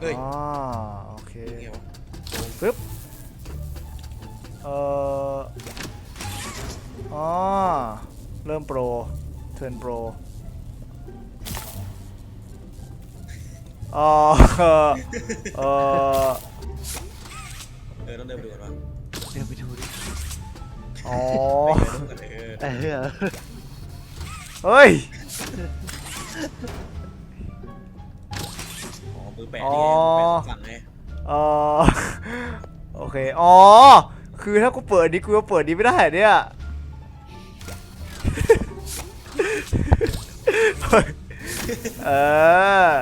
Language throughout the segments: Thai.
เฮ้ยอ๋อโอเคไงวะปึ๊บเอ่ออ๋อเริ่มโปรเทิร์นโปรอ๋อเอ่อเอ่อเออต้องเดินไปดูก่อนว่าเดินไปดูดิอ๋อเออเออเฮ้ยอ๋อ มือแปะนี่ไงมือแปะสองฝั่งไงเออโอเค อ๋อ คือถ้ากูเปิดนี้กูก็เปิดนี้ไม่ได้เหรอเนี่ยเฮ้ยเออ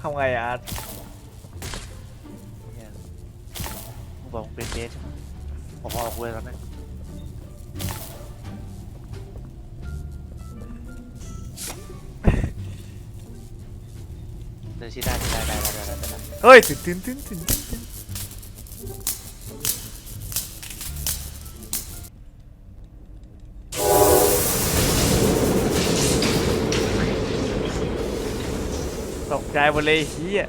ทำไงอะอาร์ตเนี่ยมึงบอกมึงเป็นเบสใช่ไหม พอๆกับกูเลยตอนนั้นเดินชี้ได้ชี้ได้ได้ได้ได้ได้ได้เฮ้ยตื่นตื่นตื่นตื่นตื่นตกใจหมดเลยเฮีย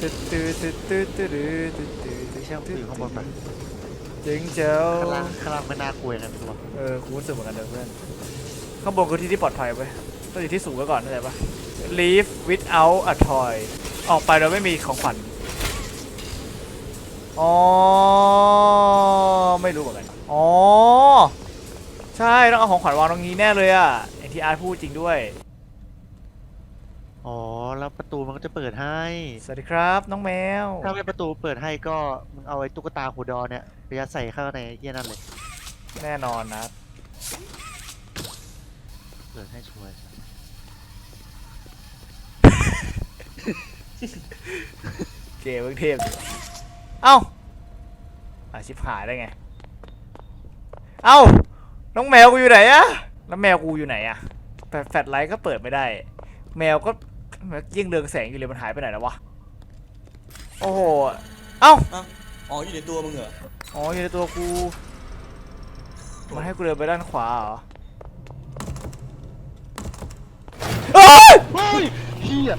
ตึ๊ดตึ๊ดตึ๊ดตึ๊ดตึ๊ดตึ๊ดตึ๊ดตึ๊ดไม่ใช่มึงอยู่ข้างบนไปเจ๋งเจ้าข้างล่างข้างล่างไม่น่ากลัวยังไงไม่รู้ว่ะเออกูรู้สึกเหมือนกันเลยเพื่อนข้างบนคือที่ที่ปลอดภัยไปต้องอยู่ที่สูงก็ก่อนเข้าใจปะ leave without a toy ออกไปโดยไม่มีของขวัญอ๋อไม่รู้เหมือนกันอ๋อใช่ต้องเอาของขวัญวางตรงนี้แน่เลยอะอย่างที่อาร์ตพูดจริงด้วย อ๋อ แล้วประตูมันก็จะเปิดให้ สวัสดีครับ น้องแมว ถ้าไม่ประตูเปิดให้ก็มึงเอาไอ้ตุ๊กตาหูดอเนี่ยไปยัดใส่ข้างในไอ้เฮียนั่นเลย แน่นอนนะ เปิดให้ช่วย เกมเพิ่งเทพเอ้าอาชิบหายได้ไง เอ้า น้องแมวกูอยู่ไหนอะแล้วแมวกูอยู่ไหนอะแฟลชแฟลชไลท์ก็เปิดไม่ได้ แมวก็ ยิ่งเรืองแสงอยู่เลยมันหายไปไหนแล้ววะ โอ้โห เอ้าอ้าวอ๋ออยู่ในตัวมึงเหรออ๋ออยู่ในตัวกู มันให้กูเดินไปด้านขวาเหรอเอ้ยเฮ้ยเฮีย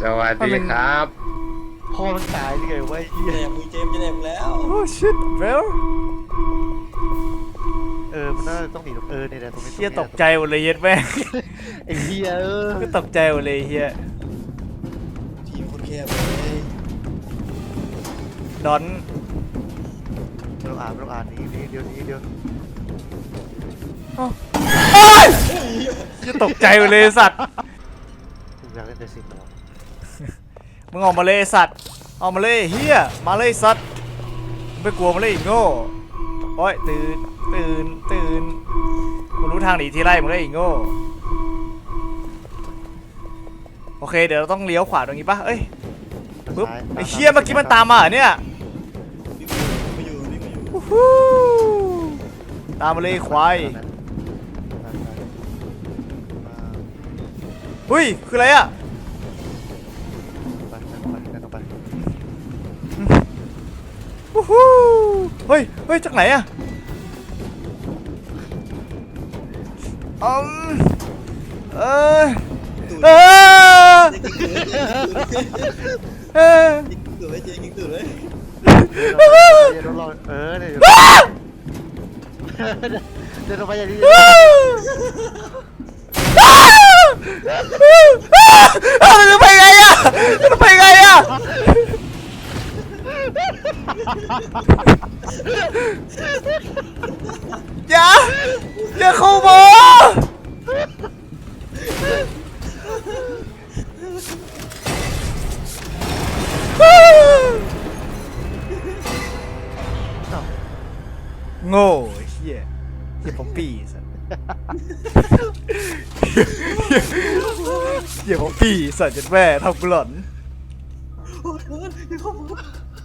สวัสดีครับ พ่อมันตายเลยเว้ยเฮีจะยแดกมึงเจมส์จะแดกมึงแล้ว โอ้ shit bro เออ มันน่าจะต้องหนีตรงเออเนี่ยแหละตรงนี้เฮียตกใจหมดเลยเย็ดแม่งไอ้เฮียเออก็ตกใจหมดเลยเฮียทีมคนแคบเลยดอนไม่ต้องอ่านไม่ต้องอ่านนี่นี่เดียวนี่เดียวโอ้ยจะตกใจหมดเลยไอ้สัตว์กูอยากเล่นเดซิมหรอมึงออกมาเลยไอ้สัตว์ออกมาเลยเฮียมาเลยไอ้สัตว์มึงไม่กลัวมาเลยไอีโง่ โอ้ยตื่นตื่นตื่นกูรู้ทางหนีที่ไล่มึงเลยไอีโง่โอเคเดี๋ยวเราต้องเลี้ยวขวาตรงนี้ปะเอ้ยปึ๊บไอ้เชี่ยเมื่อกี้มันตามมาเหรอเนี่ยไม่อยู่ไม่อยู่วู้ฮู้ตามมาเลยไอ้ควายเฮ้ยคืออะไรอะไปไปไปไปไปวู้ฮู้ เฮ้ย เฮ้ย จากไหนอะอืมเออเออเออตื่นเลยเจยิงตื่นเลยเดี๋ยวรอเออเดี๋ยวเดี๋ยวลงไปอย่างนี้เอ้าจะไปไงอะจะไปไงอะ อย่าอย่าเข้ามาโง่ไอ้เฮียเฮียป๊อปปี้สัสเฮียป๊อปปี้สัสจนแม่ทำกูหลอน โอ้ยโอ้ยอย่าเข้ามา